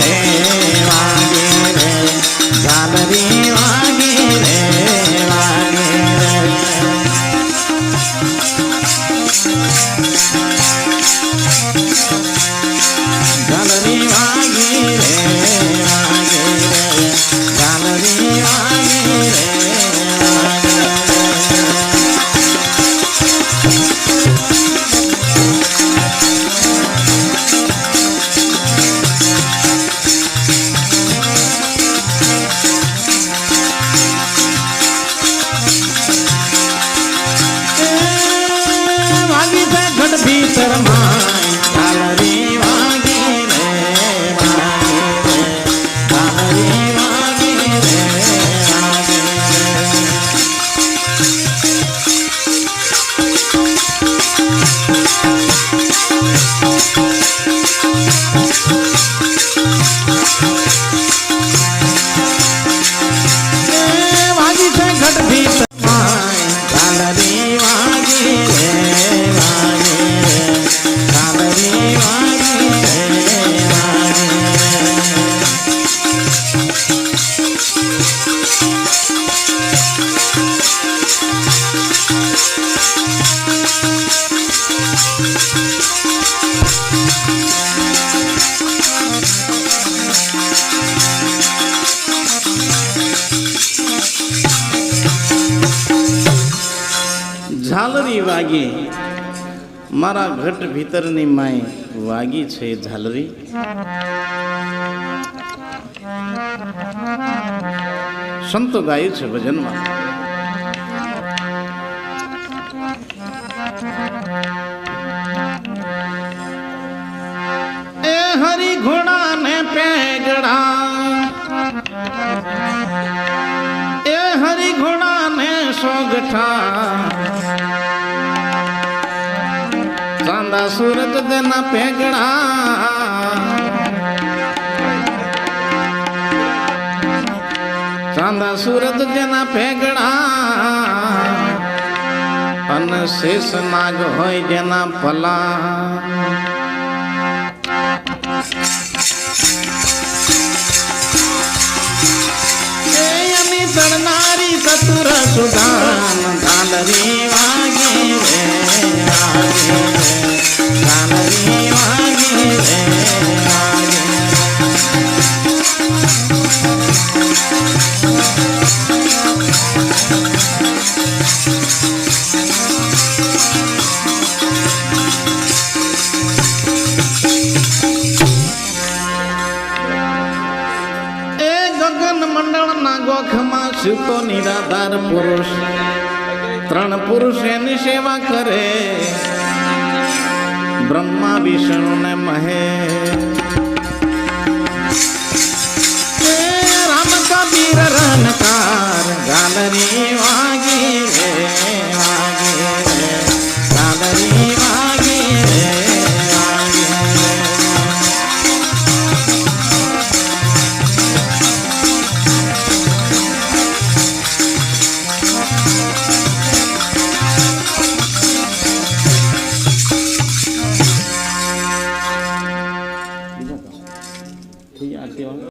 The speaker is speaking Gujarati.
say છે ઘટ ઝાલરી વાગી. મારા ઘટ ભીતરની માય વાગી છે ઝાલરી. સંતો ગાયું છે ભજનમાં. એ હરી ઘોડા ને પેગડા. એ હરી ઘોડા ને સોગઠા. ચાંદા સુરત તેના પેગડા ચાંદા સુરત જેના પેગડા અને શેષ નાગ હોય જેના પલા તરનારી ચતુર સુદાન ધાલરી ગગન મંડળના ગોખમાં સુતો નિરાધાર પુરુષ. ત્રણ પુરુષ એની સેવા કરે. બ્રહ્મા, વિષ્ણુ ને મહે información.